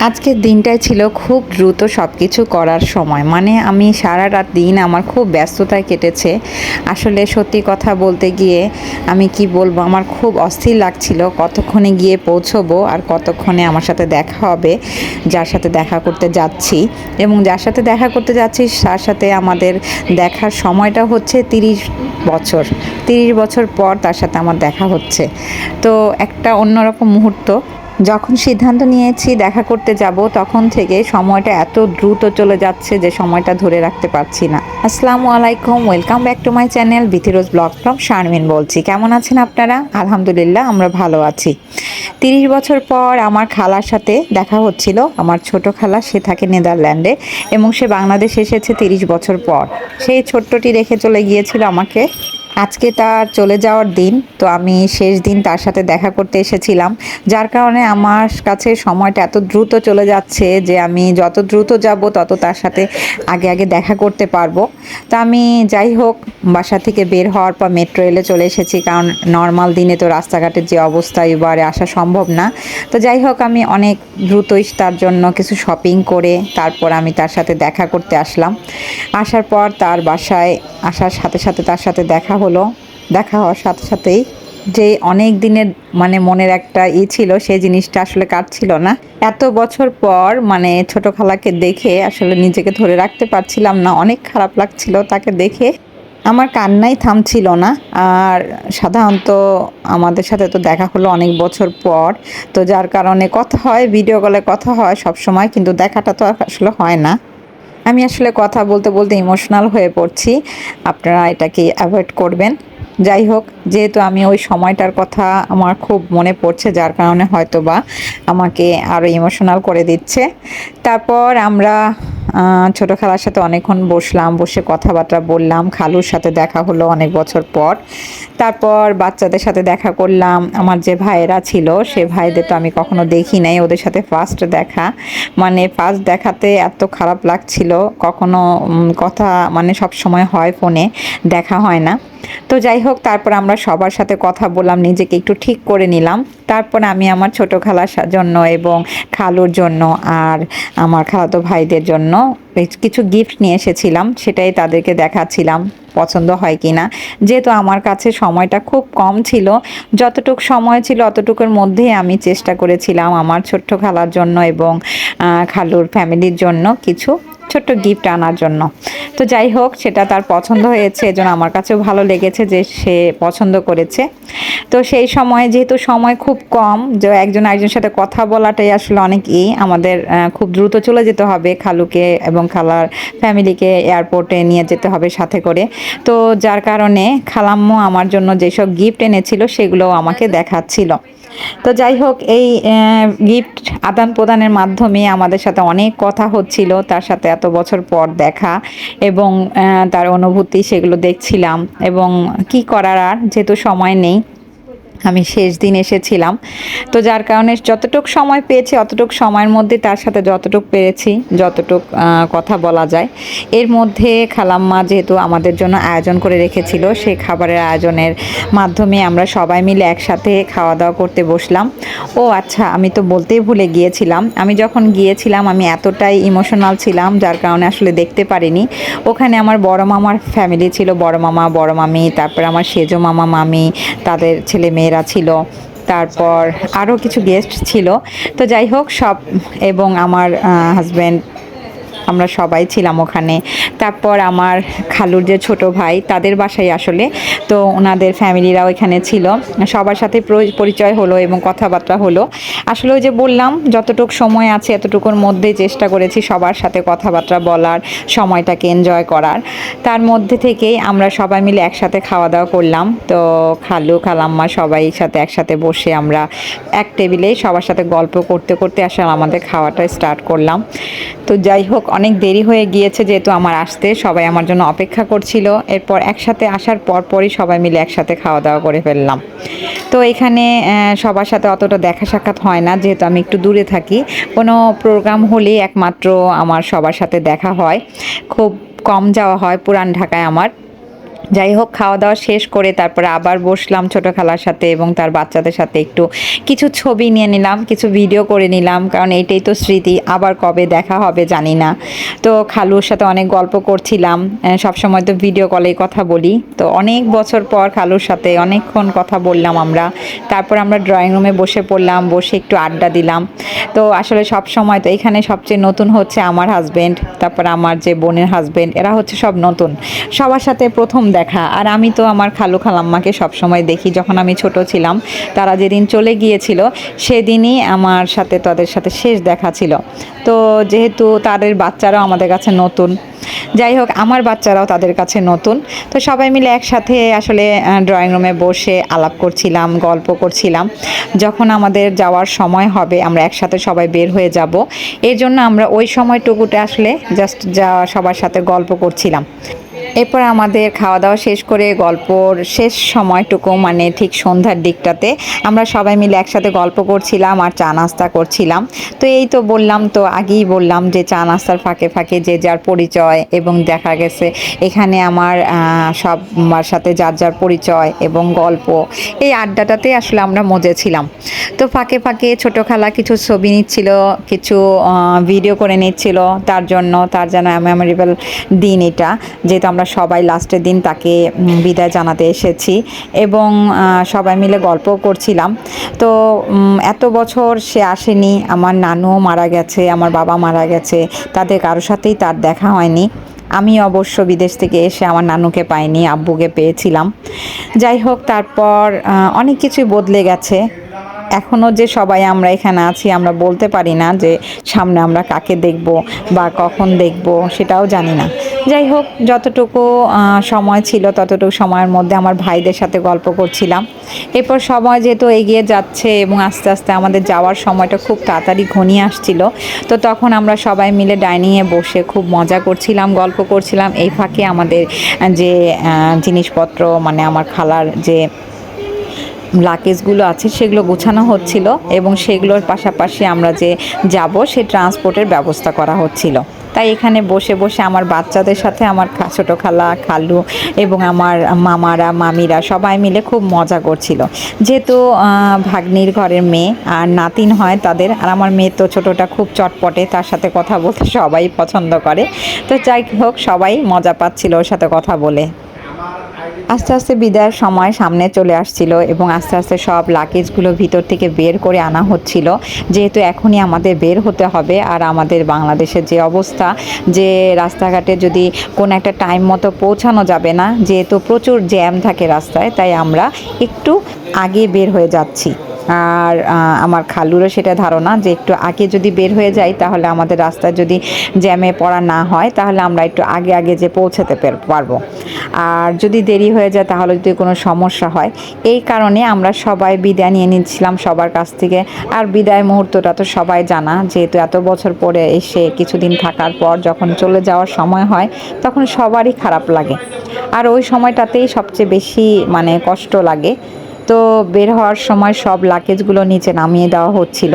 আজকের দিনটাই ছিল খুব দ্রুত সব কিছু করার সময়। মানে আমি সারা রাত দিন আমার খুব ব্যস্ততায় কেটেছে। আসলে সত্যি কথা বলতে গিয়ে আমি কি বলব, আমার খুব অস্থির লাগছিল কতক্ষণে গিয়ে পৌঁছবো আর কতক্ষণে আমার সাথে দেখা হবে, যার সাথে দেখা করতে যাচ্ছি। এবং যার সাথে দেখা করতে যাচ্ছি, তার সাথে আমাদের দেখার সময়টা হচ্ছে তিরিশ বছর। তিরিশ বছর পর তার সাথে আমার দেখা হচ্ছে। তো একটা অন্যরকম মুহূর্ত। যখন সিদ্ধান্ত নিয়েছি দেখা করতে যাব, তখন থেকে সময়টা এত দ্রুত চলে যাচ্ছে যে সময়টা ধরে রাখতে পারছি না। আসসালামু আলাইকুম, welcome back to my channel Bithi Rose blog from Sharmin বলছি। কেমন আছেন আপনারা? আলহামদুলিল্লাহ, আমরা ভালো আছি। তিরিশ বছর পর আমার খালার সাথে দেখা হচ্ছিল। আমার ছোট খালা, সে থাকে নেদারল্যান্ডে এবং সে বাংলাদেশ এসেছে তিরিশ বছর পর। সেই ছোট্টটি রেখে চলে গিয়েছিল আমাকে। আজকে তার চলে যাওয়ার দিন, তো আমি শেষ দিন তার সাথে দেখা করতে এসেছিলাম, যার কারণে আমার কাছে সময়টা এত দ্রুত চলে যাচ্ছে যে আমি যত দ্রুত যাব তত তার সাথে আগে আগে দেখা করতে পারব। তো আমি যাই হোক, বাসা থেকে বের হওয়ার পর মেট্রো রেলে চলে এসেছি, কারণ নর্মাল দিনে তো রাস্তাঘাটের যে অবস্থা এবারে আসা সম্ভব না। তো যাই হোক, আমি অনেক দ্রুতই তার জন্য কিছু শপিং করে তারপর আমি তার সাথে দেখা করতে আসলাম। আসার পর তার বাসায় আসার সাথে সাথে তার সাথে দেখা হলো, দেখা হওয়ার সাথে সাথেই যে অনেক দিনের মানে মনের একটা ই ছিল সেই জিনিসটা আসলে কাটছিল না। এত বছর পর মানে ছোট খালাকে দেখে আসলে নিজেকে ধরে রাখতে পারছিলাম না, অনেক খারাপ লাগছিল তাকে দেখে। আমার কান্নাই থামছিল না, আর সাধারণত আমাদের সাথে তো দেখা হলো অনেক বছর পর। তো যার কারণে কথা হয় ভিডিও কলে কথা হয় সব সময় কিন্তু দেখাটা তো আসলে হয় না। আমি আসলে কথা বলতে বলতে ইমোশনাল হয়ে পড়ছি। আপনারা এটাকে অ্যাভয়েড করবেন। যাই হোক, যেহেতু আমি ওই সময়টার কথা আমার খুব মনে পড়ছে, যার কারণে হয়তো বা আমাকে আরও ইমোশনাল করে দিচ্ছে। তারপর আমরা ছোট খালার সাথে অনেকক্ষণ বসলাম, বসে কথাবার্তা বললাম, খালুর সাথে দেখা হলো অনেক বছর পর। তারপর বাচ্চাদের সাথে দেখা করলাম, আমার যে ভাইয়েরা ছিল, সে ভাইদের তো আমি কখনো দেখি নাই, ওদের সাথে ফার্স্ট দেখা। মানে ফার্স্ট দেখাতে এত খারাপ লাগছিল, কখনো কথা মানে সব সময় হয় ফোনে, দেখা হয় না। তো যাই হোক, তারপর আমরা সবার সাথে কথা বললাম, নিজেকে একটু ঠিক করে নিলাম। তারপর আমি আমার ছোটো খালার জন্য এবং খালুর জন্য আর আমার খালাতো ভাইদের জন্য কিছু গিফট নিয়ে এসেছিলাম, সেটাই তাদেরকে দেখাচ্ছিলাম, পছন্দ হয় কি না যেহেতু আমার কাছে সময়টা খুব কম ছিল, যতটুক সময় ছিল অতটুকুর মধ্যেই আমি চেষ্টা করেছিলাম আমার ছোট্ট খালার জন্য এবং খালুর ফ্যামিলির জন্য কিছু ছোট্ট গিফট আনার জন্য। তো যাই হোক, সেটা তার পছন্দ হয়েছে, এজন্য আমার কাছেও ভালো লেগেছে যে সে পছন্দ করেছে। তো সেই সময় যেহেতু সময় খুব কম, যে একজন আরেকজনের সাথে কথা বলাটাই আসলে অনেক ই, আমাদের খুব দ্রুত চলে যেতে হবে খালুকে এবং খালার ফ্যামিলিকে এয়ারপোর্টে নিয়ে যেতে হবে সাথে করে। তো যার কারণে খালাম্মু আমার জন্য যেসব গিফট এনেছিল সেগুলো আমাকে দেখাচ্ছিল। তো যাই হোক, এই গিফট আদান প্রদানের মাধ্যমে আমাদের সাথে অনেক কথা হচ্ছিল, তার সাথে এত বছর পর দেখা এবং তার অনুভূতি সেগুলো দেখছিলাম এবং কি করার আর যেহেতু সময় নেই আমি শেষ দিন এসেছিলাম। তো যার কারণে যতটুক সময় পেয়েছি, অতটুক সময়ের মধ্যে তার সাথে যতটুক পেরেছি, যতটুক কথা বলা যায়। এর মধ্যে খালাম্মা যেহেতু আমাদের জন্য আয়োজন করে রেখেছিল সেই খাবারের আয়োজনের মাধ্যমে আমরা সবাই মিলে একসাথে খাওয়া দাওয়া করতে বসলাম। ও আচ্ছা আমি তো বলতেই ভুলে গিয়েছিলাম। আমি যখন গিয়েছিলাম, আমি এতটাই ইমোশনাল ছিলাম, যার কারণে আসলে দেখতে পারিনি। ওখানে আমার বড় মামার ফ্যামিলি ছিল, বড় মামা, বড় মামি, তারপর আমার সেজো মামা, মামি, তাদের ছেলে মেয়েরা ছিল তারপর আরও কিছু গেস্ট ছিল। তো যাই হোক সব এবং আমার হাজব্যান্ড আমরা সবাই ছিলাম ওখানে। তারপর আমার খালুর যে ছোট ভাই, তাদের বাসায় আসলে। তো ওনাদের ফ্যামিলিরাও এখানে ছিল। সবার সাথে পরিচয় হলো এবং কথাবার্তা হলো। আসলে ওই যে বললাম, যতটুক সময় আছে, এতটুকুর মধ্যে চেষ্টা করেছি সবার সাথে কথাবার্তা বলার, সময়টাকে এনজয় করার। তার মধ্যে থেকেই আমরা সবাই মিলে একসাথে খাওয়া দাওয়া করলাম। তো খালু, খালাম্মা সবাই সাথে একসাথে বসে আমরা এক টেবিলে সবার সাথে গল্প করতে করতে আসলে আমাদের খাওয়াটা স্টার্ট করলাম। তো যাই হোক অনেক দেরি হয়ে গিয়েছে যেহেতু আমার আসতে, সবাই আমার জন্য অপেক্ষা করছিল। এরপর একসাথে আসার পর পরই সবাই মিলে একসাথে খাওয়া দাওয়া করে ফেললাম। তো এখানে সবার সাথে অতটা দেখা সাক্ষাৎ হয় না, যেহেতু আমি একটু দূরে থাকি। কোনো প্রোগ্রাম হলেই একমাত্র আমার সবার সাথে দেখা হয়। খুব কম যাওয়া হয় পুরান ঢাকায় আমার। যাই হোক, খাওয়া দাওয়া শেষ করে তারপরে আবার বসলাম ছোটো খালার সাথে এবং তার বাচ্চাদের সাথে একটু কিছু ছবি নিয়ে নিলাম, কিছু ভিডিও করে নিলাম, কারণ এটাই তো স্মৃতি, আবার কবে দেখা হবে জানি না। তো খালুর সাথে অনেক গল্প করছিলাম সবসময় তো ভিডিও কলেই কথা বলি। তো অনেক বছর পর খালুর সাথে অনেকক্ষণ কথা বললাম আমরা। তারপর আমরা ড্রয়িং রুমে বসে পড়লাম, বসে একটু আড্ডা দিলাম। তো আসলে সব সময় তো এখানে সবচেয়ে নতুন হচ্ছে আমার হাজবেন্ড তারপর আমার যে বোনের হাজবেন্ড এরা হচ্ছে সব নতুন। সবার সাথে প্রথম দেখা। আর আমি তো আমার খালু খালাম্মাকে সবসময় দেখি। যখন আমি ছোট ছিলাম, তারা যেদিন চলে গিয়েছিল, সেদিনই আমার সাথে তাদের সাথে শেষ দেখা ছিল। তো যেহেতু তাদের বাচ্চারাও আমাদের কাছে নতুন, যাই হোক, আমার বাচ্চারাও তাদের কাছে নতুন। তো সবাই মিলে একসাথে আসলে ড্রয়িং রুমে বসে আলাপ করছিলাম, গল্প করছিলাম। যখন আমাদের যাওয়ার সময় হবে, আমরা একসাথে সবাই বের হয়ে যাব। এর জন্য আমরা ওই সময়টুকুতে আসলে জাস্ট যা সবার সাথে গল্প করছিলাম। এরপর আমাদের খাওয়া দাওয়া শেষ করে গল্পর শেষ সময়টুকু মানে ঠিক সন্ধ্যার দিকটাতে আমরা সবাই মিলে একসাথে গল্প করছিলাম আর চা নাস্তা করছিলাম। তো এই তো বললাম, তো আগেই বললাম যে চা নাস্তার ফাঁকে ফাঁকে যে যার পরিচয় এবং দেখা গেছে এখানে আমার সবার সাথে যার যার পরিচয় এবং গল্প, এই আড্ডাটাতে আসলে আমরা মজেছিলাম তো ফাঁকে ফাঁকে ছোটো খালা কিছু ছবি নিচ্ছিল, কিছু ভিডিও করে নিচ্ছিল, তার জন্য, তার যেন মেমোরেবল দিন এটা, যেহেতু আমরা সবাই লাস্টের দিন তাকে বিদায় জানাতে এসেছি এবং সবাই মিলে গল্প করছিলাম। তো এত বছর সে আসেনি, আমার নানুও মারা গেছে, আমার বাবা মারা গেছে, তাদের কারোর সাথেই তার দেখা হয়নি। আমি অবশ্য বিদেশ থেকে এসে আমার নানুকে পাইনি, আব্বুকে পেয়েছিলাম। যাই হোক, তারপর অনেক কিছুই বদলে গেছে। এখনও যে সবাই আমরা এখানে আছি, আমরা বলতে পারি না যে সামনে আমরা কাকে দেখব বা কখন দেখব, সেটাও জানি না। যাই হোক, যতটুকু সময় ছিল, ততটুকু সময়ের মধ্যে আমার ভাইদের সাথে গল্প করছিলাম। এরপর সময় যেহেতু এগিয়ে যাচ্ছে এবং আস্তে আস্তে আমাদের যাওয়ার সময়টা খুব তাড়াতাড়ি ঘনিয়ে আসছিল, তো তখন আমরা সবাই মিলে ডাইনিংয়ে বসে খুব মজা করছিলাম, গল্প করছিলাম। এই ফাঁকে আমাদের যে জিনিসপত্র মানে আমার খালার যে লাকেজগুলো আছে, সেগুলো গোছানো হচ্ছিল এবং সেগুলোর পাশাপাশি আমরা যে যাব, সে ট্রান্সপোর্টের ব্যবস্থা করা হচ্ছিল। তাই এখানে বসে বসে আমার বাচ্চাদের সাথে আমার ছোটো খালা, খালু এবং আমার মামারা, মামিরা সবাই মিলে খুব মজা করছিল। যেহেতু ভাগ্নির ঘরের মেয়ে আর নাতিন হয় তাদের, আর আমার মেয়ে তো ছোটোটা খুব চটপটে, তার সাথে কথা বলতে সবাই পছন্দ করে। তো যাই হোক, সবাই মজা পাচ্ছিল ওর সাথে কথা বলে। আস্তে আস্তে বিদায়ের সময় সামনে চলে আসছিল এবং আস্তে আস্তে সব লাগেজগুলো ভিতর থেকে বের করে আনা হচ্ছিল। যেহেতু এখনই আমাদের বের হতে হবে আর আমাদের বাংলাদেশের যে অবস্থা, যে রাস্তাঘাটে যদি কোনো একটা টাইম মতো পৌঁছানো যাবে না, যেহেতু প্রচুর জ্যাম থাকে রাস্তায়, তাই আমরা একটু আগে বের হয়ে যাচ্ছি। আর আমার খালুরও সেটা ধারণা যে একটু আগে যদি বের হয়ে যাই তাহলে আমাদের রাস্তা যদি জ্যামে পড়া না হয় তাহলে আমরা একটু আগে আগে যে পৌঁছাতে পারব। আর যদি দেরি হয়ে যায় তাহলে যদি কোনো সমস্যা হয়, এই কারণে আমরা সবাই বিদায় নিয়ে নিচ্ছিলাম সবার কাছ থেকে। আর বিদায় মুহূর্তটা তো সবাই জানা, যেহেতু এত বছর পরে এসে কিছুদিন থাকার পর যখন চলে যাওয়ার সময় হয়, তখন সবারই খারাপ লাগে। আর ওই সময়টাতেই সবচেয়ে বেশি মানে কষ্ট লাগে। তো বের হওয়ার সময় সব লাকেজগুলো নিচে নামিয়ে দেওয়া হচ্ছিল।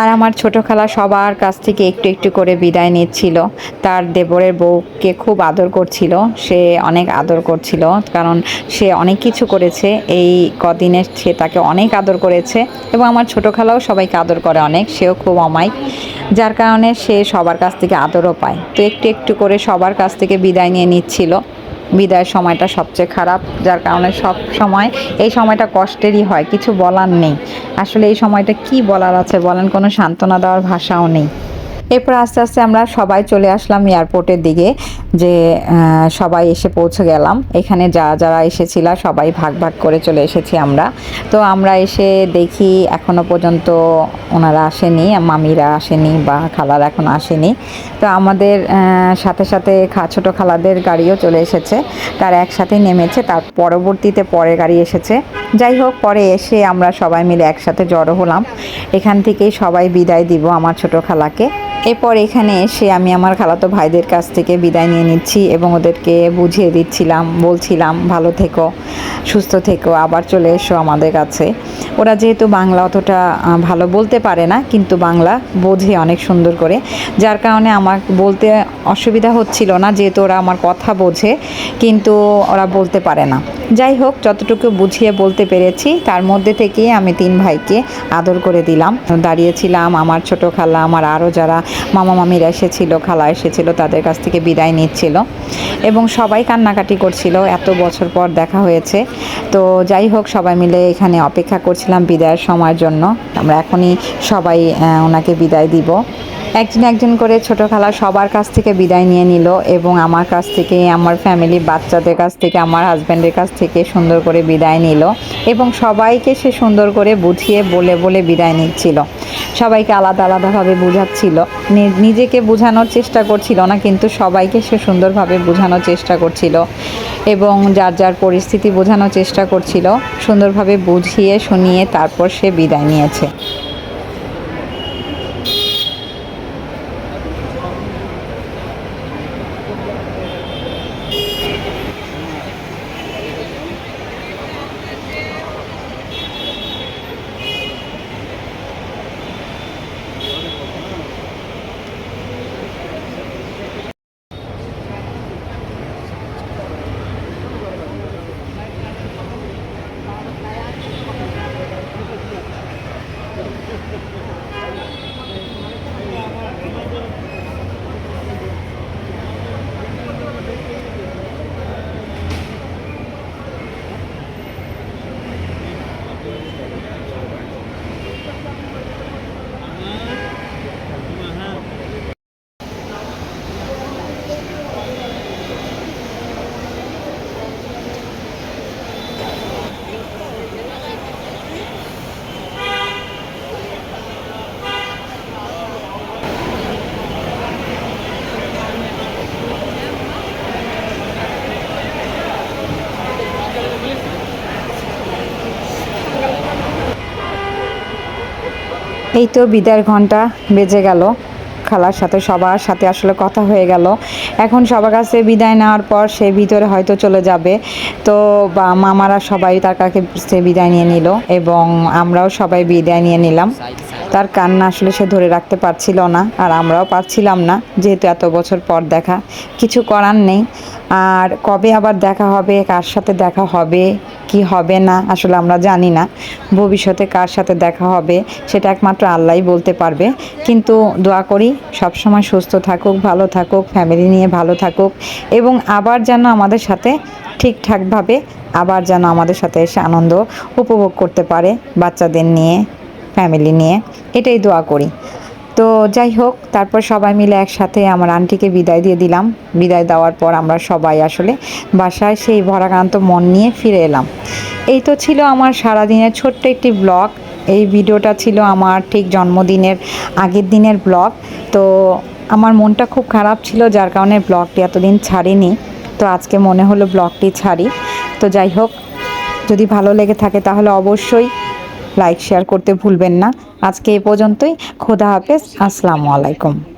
আর আমার ছোটো খালা সবার কাছ থেকে একটু একটু করে বিদায় নিচ্ছিল। তার দেবরের বউকে খুব আদর করছিল। সে অনেক আদর করছিল, কারণ সে অনেক কিছু করেছে। এই কদিনে সে তাকে অনেক আদর করেছে এবং আমার ছোটো খালাও সবাইকে আদর করে অনেক। সেও খুব অমায়িক, যার কারণে সে সবার কাছ থেকে আদরও পায়। তো একটু একটু করে সবার কাছ থেকে বিদায় নিয়ে নিচ্ছিল। বিদায়ের সময়টা সবচেয়ে খারাপ, যার কারণে সব সময় এই সময়টা কষ্টেরই হয়, কিছু বলার নেই। আসলে এই সময়টা কি বলার আছে বলেন, কোনো সান্ত্বনা দেওয়ার ভাষাও নেই। এরপর আস্তে আস্তে আমরা সবাই চলে আসলাম এয়ারপোর্টের দিকে, যে সবাই এসে পৌঁছে গেলাম। এখানে যা, যারা এসেছিল, সবাই ভাগ ভাগ করে চলে এসেছি আমরা। তো আমরা এসে দেখি এখনও পর্যন্ত ওনারা আসেনি, মামিরা আসেনি বা খালারা এখন আসেনি। তো আমাদের সাথে সাথে ছোট খালাদের গাড়িও চলে এসেছে। তার একসাথে নেমেছে, তার পরবর্তীতে পরে গাড়ি এসেছে। যাই হোক, পরে এসে আমরা সবাই মিলে একসাথে জড়ো হলাম। এখান থেকেই সবাই বিদায় দিব আমার ছোট খালাকে। এরপর এখানে এসে আমি আমার খালাতো ভাইদের কাছ থেকে বিদায় নিয়ে নিচ্ছি এবং ওদেরকে বুঝিয়ে দিচ্ছিলাম, বলছিলাম, ভালো থেকো, সুস্থ থেকো, আবার চলে এসো আমাদের কাছে। ওরা যেহেতু বাংলা অতটা ভালো বলতে পারে না, কিন্তু বাংলা বোঝে অনেক সুন্দর করে। যার কারণে আমার বলতে অসুবিধা হচ্ছিল না, যেহেতু ওরা আমার কথা বোঝে, কিন্তু ওরা বলতে পারে না। যাই হোক, যতটুকু বুঝিয়ে বলতে পেরেছি, তার মধ্যে থেকেই আমি তিন ভাইকে আদর করে দিলাম। দাঁড়িয়েছিলাম, আমার ছোট খালা, আমার আরও যারা মামা মামিরা এসেছিল, খালা এসেছিল, তাদের কাছ থেকে বিদায় নিচ্ছিল এবং সবাই কান্নাকাটি করছিল। এত বছর পর দেখা হয়েছে। তো যাই হোক, সবাই মিলে এখানে অপেক্ষা করছিলাম বিদায়ের সময়ের জন্য। আমরা এখনই সবাই ওনাকে বিদায় দিব। একজন একজন করে ছোট খালা সবার কাছ থেকে বিদায় নিয়ে নিল এবং আমার কাছ থেকে, আমার ফ্যামিলি বাচ্চাদের কাছ থেকে, আমার হাজব্যান্ডের কাছ থেকে সুন্দর করে বিদায় নিল এবং সবাইকে সে সুন্দর করে বুঝিয়ে বলে বলে বিদায় নিচ্ছিল। সবাইকে আলাদা আলাদাভাবে বোঝাচ্ছিল। নিজেকে বোঝানোর চেষ্টা করছিল না, কিন্তু সবাইকে সে সুন্দরভাবে বোঝানোর চেষ্টা করছিল এবং যার যার পরিস্থিতি বোঝানোর চেষ্টা করছিল, সুন্দরভাবে বুঝিয়ে, শুনিয়ে তারপর সে বিদায় নিয়েছে। এই তো বিদায়ের ঘণ্টা বেজে গেল। খালার সাথে, সবার সাথে আসলে কথা হয়ে গেল। এখন সবার কাছে বিদায় নেওয়ার পর সে ভিতরে হয়তো চলে যাবে। তো বা মামারা সবাই তার কাছে সে বিদায় নিয়ে নিল এবং আমরাও সবাই বিদায় নিয়ে নিলাম। তার কান্না আসলে সে ধরে রাখতে পারছিল না আর আমরাও পারছিলাম না, যেহেতু এত বছর পর দেখা। কিছু করার নেই। আর কবে আবার দেখা হবে, কার সাথে দেখা হবে কি হবে না, আসলে আমরা জানি না। ভবিষ্যতে কার সাথে দেখা হবে, সেটা একমাত্র আল্লাহই বলতে পারবে। কিন্তু দোয়া করি সবসময় সুস্থ থাকুক, ভালো থাকুক ফ্যামিলি নিয়ে ভালো থাকুক, এবং আবার যেন আমাদের সাথে ঠিকঠাকভাবে আবার যেন আমাদের সাথে এসে আনন্দ উপভোগ করতে পারে বাচ্চাদের নিয়ে ফ্যামিলি নিয়ে। এটাই দোয়া করি। তো যাই হোক, তারপর সবাই মিলে একসাথে আমার আন্টিকে বিদায় দিয়ে দিলাম। বিদায় দেওয়ার পর আমরা সবাই আসলে বাসায় সেই ভরাক্রান্ত মন নিয়ে ফিরে এলাম। এই তো ছিল আমার সারাদিনের ছোট্ট একটি ব্লগ। এই ভিডিওটা ছিল আমার ঠিক জন্মদিনের আগের দিনের ব্লগ। তো আমার মনটা খুব খারাপ ছিল, যার কারণে ব্লগটি এতদিন ছাড়িনি। তো আজকে মনে হলো ব্লগটি ছাড়ি। তো যাই হোক, যদি ভালো লেগে থাকে তাহলে অবশ্যই লাইক শেয়ার করতে ভুলবেন না। আজকে এ পর্যন্তই। খোদা হাফেজ। আসসালামু আলাইকুম।